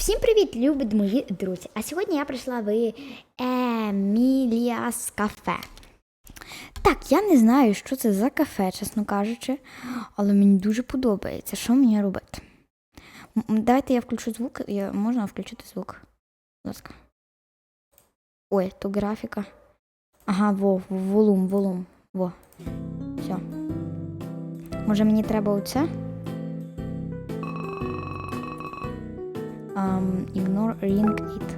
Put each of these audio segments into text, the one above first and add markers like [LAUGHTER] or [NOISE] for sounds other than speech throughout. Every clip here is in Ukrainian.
Всім привіт, любі мої друзі! А сьогодні я прийшла в Еміліас кафе. Так, я не знаю, що це за кафе, чесно кажучи, але мені дуже подобається. Що мені робити? Давайте я включу звук. Я, можна включити звук? Будь ласка. Ой, то графіка. Ага, во, волум, волум. Во. Все. Може мені треба оце? Um, ignore it.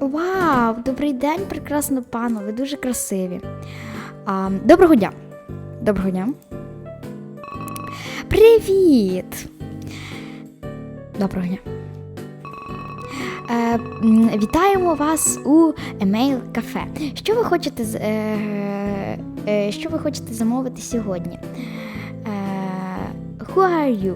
Вау! Добрий день, прекрасно пану, ви дуже красиві. А, доброго дня. Доброго дня. Привіт! Доброго дня. Е, вітаємо вас у Email кафе. Що ви хочете е, е, що ви хочете замовити сьогодні? Е, who are you?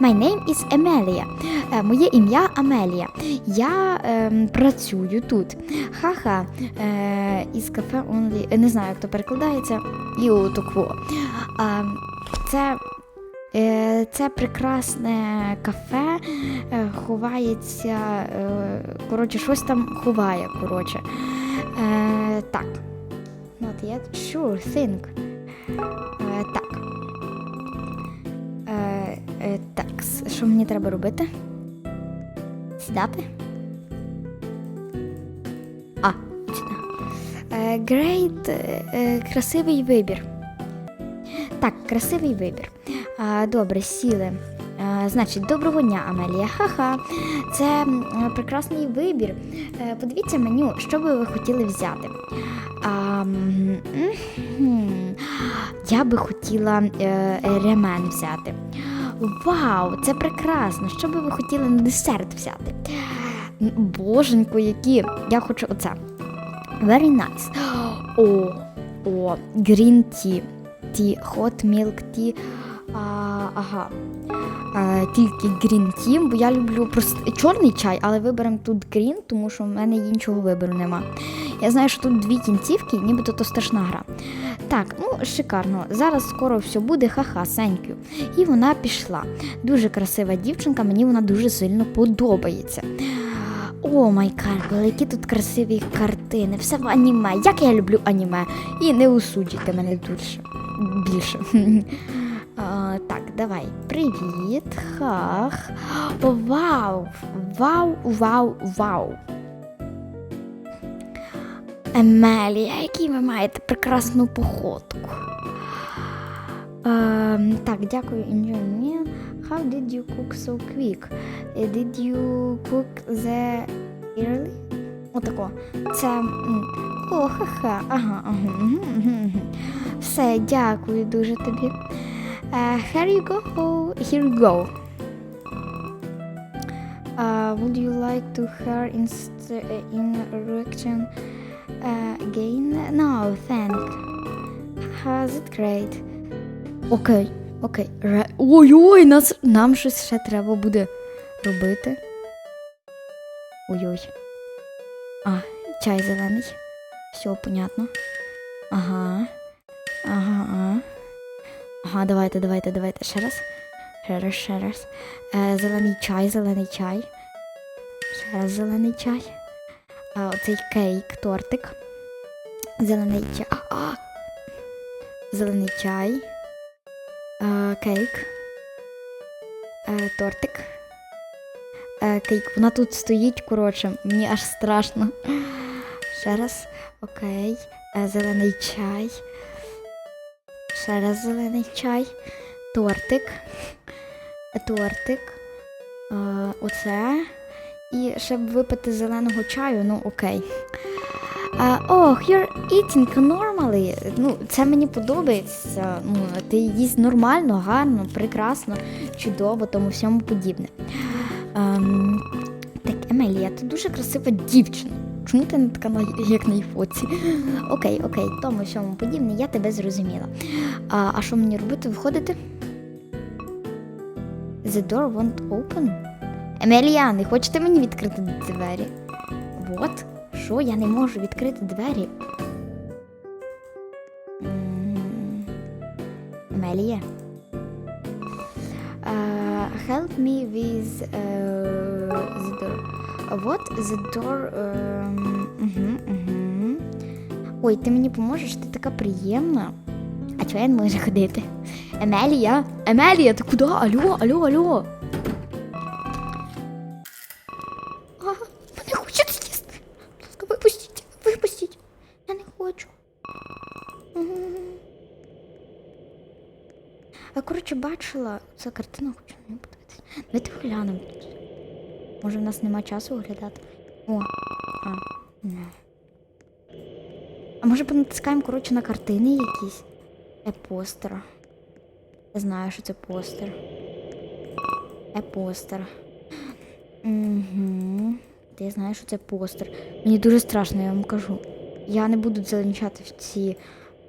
My name is Amelia. Е, моє ім'я Амелія. Я ем, працюю тут. Ха-ха. Е, із кафе only. е, Не знаю, як то перекладається. І отакво. А, це, е, це прекрасне кафе. Е, ховається. Е, коротше, щось там ховає. Коротше. Е, так. Not yet. Sure, think. Так. Е, так, що мені треба робити? Сідати? А. Е, great, е, красивий вибір. Так, красивий вибір. Добре, сіли. Значить, доброго дня, Амелія. Ха-ха. Це прекрасний вибір. Подивіться меню, що би ви хотіли взяти. А. Я би хотіла ремен взяти. Вау, це прекрасно! Що би ви хотіли на десерт взяти? М, Боженько, які. Я хочу оце. Very nice. О, о, green tea. Tea, hot milk tea. А, ага. А, тільки green tea, бо я люблю просто чорний чай, але виберемо тут green, тому що в мене іншого вибору нема. Я знаю, що тут дві кінцівки, нібито то страшна гра. Так, ну шикарно. Зараз скоро все буде, ха-ха, you. І вона пішла. Дуже красива дівчинка, мені вона дуже сильно подобається. О май карбел, які тут красиві картини, все в аніме. Як я люблю аніме. І не усуджуйте мене більше. [LAUGHS] більше. Так, давай. Привіт. Хах. Вау! Вау, вау, вау. Емелія, який ви маєте прекрасну походку. Ем, так, дякую, enjoy. How did you cook so quick? Eh, Did you cook the early? Отако. Це. О, ха-ха. Ага, ага. мгм, мгм, мгм. Все, дякую дуже тобі. Uh, here you go. Here you go. Uh, would you like to hear inst- in reaction uh, again? No, thank. Has it great? Окей, окей. Ой-ой, нас... нам щось ще треба буде робити. Ой-ой. А, чай зелений. Все, понятно. Ага. Ага, ага. Ага, давайте, давайте, давайте. Ще раз. Ще раз, ще раз. Е, зелений чай, зелений чай. Ще раз зелений чай. А, оцей кейк, тортик. Зелений чай. А! Зелений чай. Е, кейк. Е, тортик. Е, кейк. Вона тут стоїть, коротше, мені аж страшно. Ще раз. Окей. Е, зелений чай. Ще раз зелений чай. Тортик. Тортик. Е, оце. І щоб випити зеленого чаю, ну окей. Ох, you're eating normally. Ну, це мені подобається. Ну, ти їсть нормально, гарно, прекрасно, чудово, тому всьому подібне. Ем, так, Емелія, ти дуже красива дівчина. Чому ти не така як на фоці? Окей, окей, тому всьому подібне, я тебе зрозуміла. А, а що мені робити? Виходити? The door won't open. Емелія, не хочете мені відкрити двері? Вот. Що, я не можу відкрити двері? Емелія? help me with uh, the door. What the door? Um, угу, угу. Ой, ти мені поможеш, ти така приємна. А чого я не можу ходити? Емелія? Емелія, ти куди? Алло, алло, алло. Коротше, бачила, ця картина хочу не подивитися. Давайте глянемо тут. Може, в нас нема часу оглядати. О, а, не. А може понатискаємо, коротше, на картини якісь? Е постер. Я знаю, що це постер. Е постер. Угу. Я знаю, що це постер. Мені дуже страшно, я вам кажу. Я не буду залінчати в ці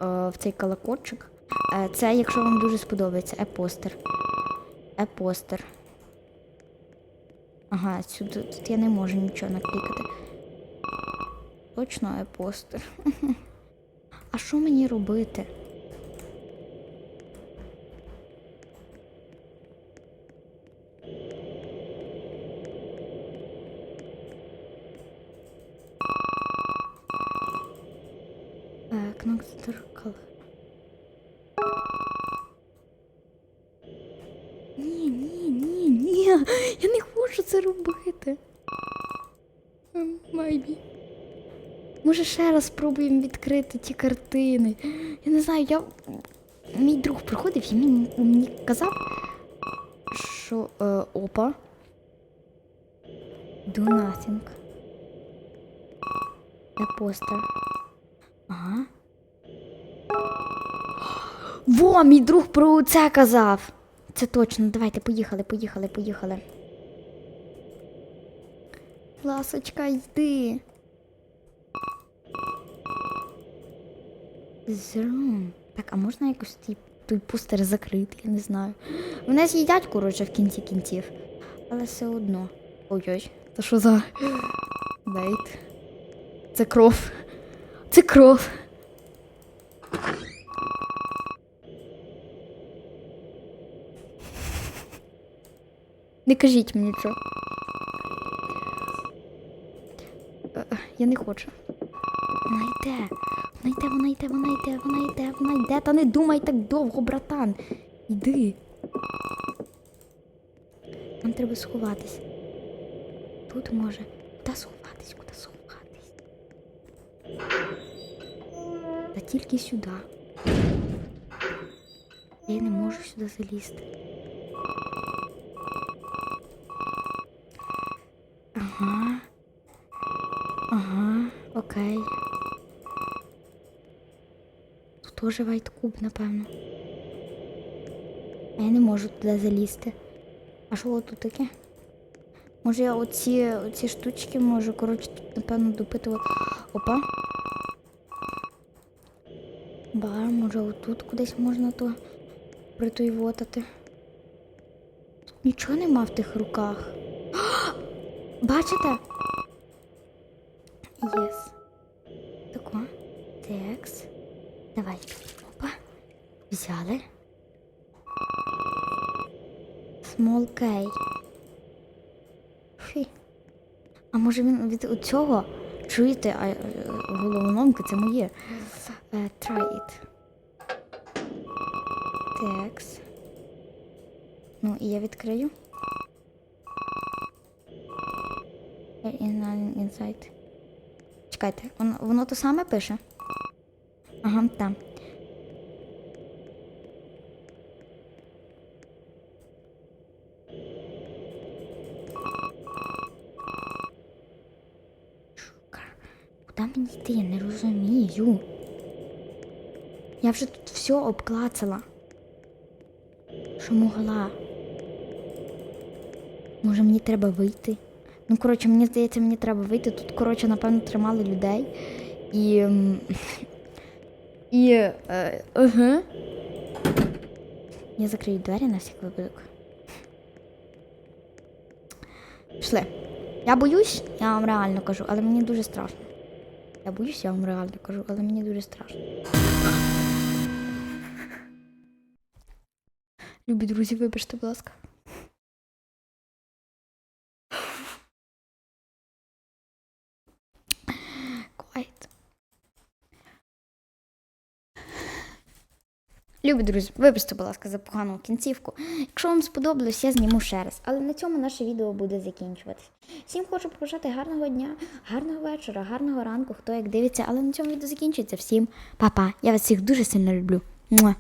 е, в цей колокольчик. Е, Це, якщо вам дуже сподобається, е-постер. Е-постер. Ага, сюди тут я не можу нічого наклікати. Точно е-постер. [LAUGHS] А що мені робити? Е, Кнопка зеркала. Я не хочу це робити. Майбі. Може, ще раз спробуємо відкрити ті картини. Я не знаю, я. Мій друг приходив і мені, казав, що е, опа. Do nothing. Я постер. Ага. Во, мій друг про це казав. Це точно. Давайте, поїхали, поїхали, поїхали. Ласочка, йди. Зрум. Так, а можна якось той, той постер закрити, я не знаю. Мене з'їдять, коротше, в кінці кінців. Але все одно. Ой-ой, то що за. [GASPS] Вейт. Це кров. Це кров. Не кажіть мені це. Я не хочу. Вона йде. Вона йде, вона йде, вона йде, вона йде, вона йде. Та не думай так довго, братан. Йди. Нам треба сховатись. Тут може. Куди сховатись, куди сховатись? Та тільки сюди. Я не можу сюди залізти. Ага. Ага, окей. Тут теж вайткуб, напевно. А я не можу туди залізти. А що тут таке? Може я оці, оці штучки можу, коротше, тут, напевно, допитувати. Опа. Бар, може отут кудись можна то притуйвотати. Тут нічого нема в тих руках. [GASPS] Бачите? Єс. Тако. Текс. Давай. Опа. Взяли. K. Фі. А може він від цього? Чуєте, а е, головоломки це моє. Е, Try it. Текс. Ну, і я відкрию. Інсайт. Чекайте, воно, воно то саме пише? Ага, там. Шука. Куди мені йти? Я не розумію. Я вже тут все обклацала. Що могла? Може мені треба вийти? Ну, коротше, мені здається, мені треба вийти. Тут, коротше, напевно, тримали людей. І. І. Е, ага. Я закрию двері на всяк випадок. Пішли. Я боюсь, я вам реально кажу, але мені дуже страшно. Я боюсь, я вам реально кажу, але мені дуже страшно. Любі друзі, вибачте, будь ласка. Любі друзі, вибачте, будь ласка, за погану кінцівку. Якщо вам сподобалось, я зніму ще раз. Але на цьому наше відео буде закінчуватись. Всім хочу побажати гарного дня, гарного вечора, гарного ранку, хто як дивиться, але на цьому відео закінчується. Всім па-па. Я вас всіх дуже сильно люблю. Муа.